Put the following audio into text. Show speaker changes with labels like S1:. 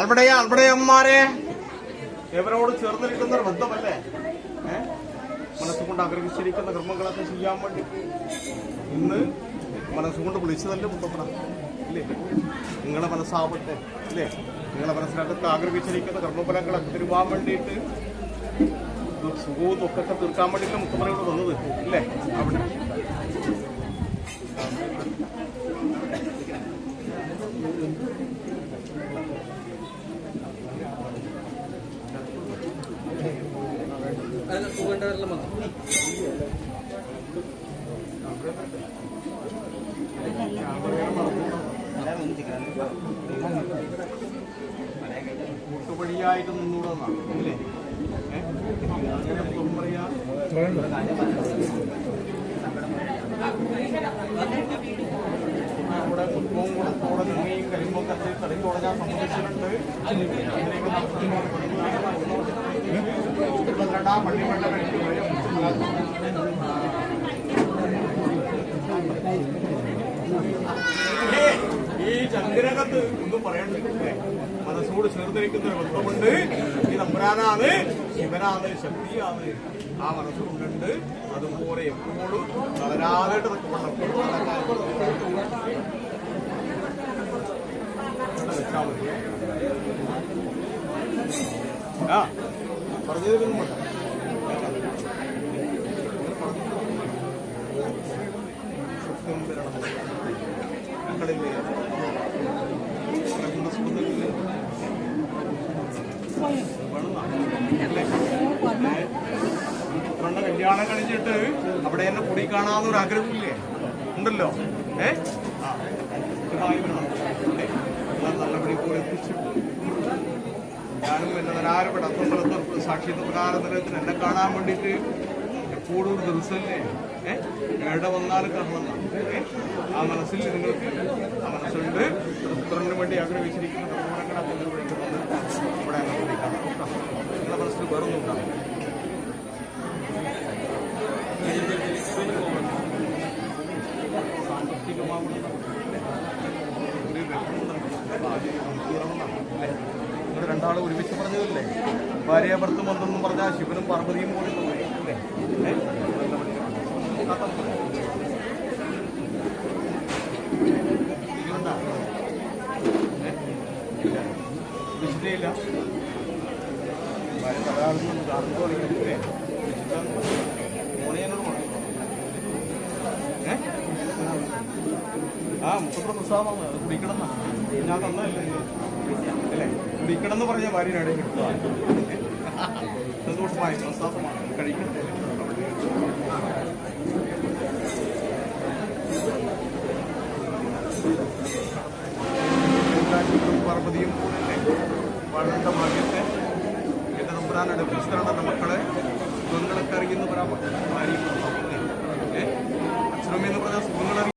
S1: അവിടെ അവിടെ അമ്മാരെ ഇവരോട് ചേർന്നിരിക്കുന്ന ഒരു ബന്ധമല്ലേ? മനസ്സുകൊണ്ട് ആഗ്രഹിച്ചിരിക്കുന്ന കർമ്മങ്ങളൊക്കെ ചെയ്യാൻ വേണ്ടി. ഇന്ന് മനസ്സുകൊണ്ട് വിളിച്ചതല്ലേ മുത്തപ്പന? ഇല്ലേ? നിങ്ങളെ മനസ്സാവട്ടെ ഇല്ലേ? നിങ്ങളെ മനസ്സിനകത്ത് ആഗ്രഹിച്ചിരിക്കുന്ന കർമ്മഫലങ്ങളൊക്കെ തരുവാൻ വേണ്ടിയിട്ട് സുഖവും ദുഃഖത്തെ തീർക്കാൻ വേണ്ടിയിട്ട് മുത്തപ്പനയോട് വന്നത് ഇല്ലേ? അവിടെ. കൂട്ടുപടിയായിട്ട് നിന്നൂടെ അല്ലേ? ഏ? അങ്ങനെ പറയാ നമ്മുടെ കുടുംബവും കൂടെ കൂടെ നിന്നെയും കരിമ്പും കത്തി തടിക്കോടെ ഞാൻ ഈ ചന്ദ്രകത്ത് ഒന്നും പറയണ്ടില്ലേ മനസ്സോട് ചേർന്നിരിക്കുന്ന ഒരു ബന്ധമുണ്ട് ഈ നമ്പുരാനാണ് ശിവനാണ് ശക്തിയാണ്. ആ മനസ്സുകൊണ്ടുണ്ട് അതുപോലെ എപ്പോഴും തളരാതെ മതി ആ. കല്യാണം കഴിഞ്ഞിട്ട് അവിടെ എന്നെ കുടി കാണാന്നൊരു ആഗ്രഹമില്ലേ ഉണ്ടല്ലോ ഏ? ആ നല്ല നല്ലപടി പോലെ എത്തിച്ചു. ഞാനും എന്നെ ധനാരപ്പെട്ട അത്തമ്പലത്ത് സാക്ഷിത്വ പ്രകാരത്തിന് എന്നെ കാണാൻ വേണ്ടിയിട്ട് എപ്പോഴും ഒരു ദിവസമല്ലേ ഏഹ് എവിടെ വന്നാലും കാണണം ആ മനസ്സിൽ നിങ്ങൾക്ക് ആ മനസ്സുണ്ട്. പുത്രന് വേണ്ടി ആഗ്രഹിച്ചിരിക്കുന്ന പ്രവർത്തനങ്ങൾ അതിന് വേണ്ടി ഇവിടെ അങ്ങനെ നിങ്ങളുടെ മനസ്സിൽ വേറൊന്നും ഉണ്ടാവും സാമ്പത്തികമാവുന്ന ഒരു വിഷമം നിങ്ങൾ രണ്ടാളും ഒരുമിച്ച് പറഞ്ഞതല്ലേ? ഭാര്യ ഭർത്തും എന്തെന്നും പറഞ്ഞാൽ ശിവനും പാർവതിയും കൂടി? ഇല്ല. വിശുദ്ധയില്ല. ഭാര്യ ഏ? ആ മുഖപ്ര പ്രസാദമാണ്. അത് കുടിക്കണം. ഞാൻ തന്നതല്ലേ ഇത്? അല്ലേ? എന്ന് പറഞ്ഞ ഭാര്യ ഇടയിൽ കിട്ടുക സന്തോഷമായ പ്രസാദമാണ് കഴിക്കട്ടെ പാർവതിയും വളർന്ന ഭാഗ്യത്തെ എന്റെ നമ്പുരാനുടെ ക്രിസ്താനുള്ള മക്കളെ. സുഖങ്ങളൊക്കെ അറിയുന്ന പറയാൻ ഭാര്യയും അച്ഛനമ്മ എന്ന് പറഞ്ഞാൽ സുഖങ്ങൾ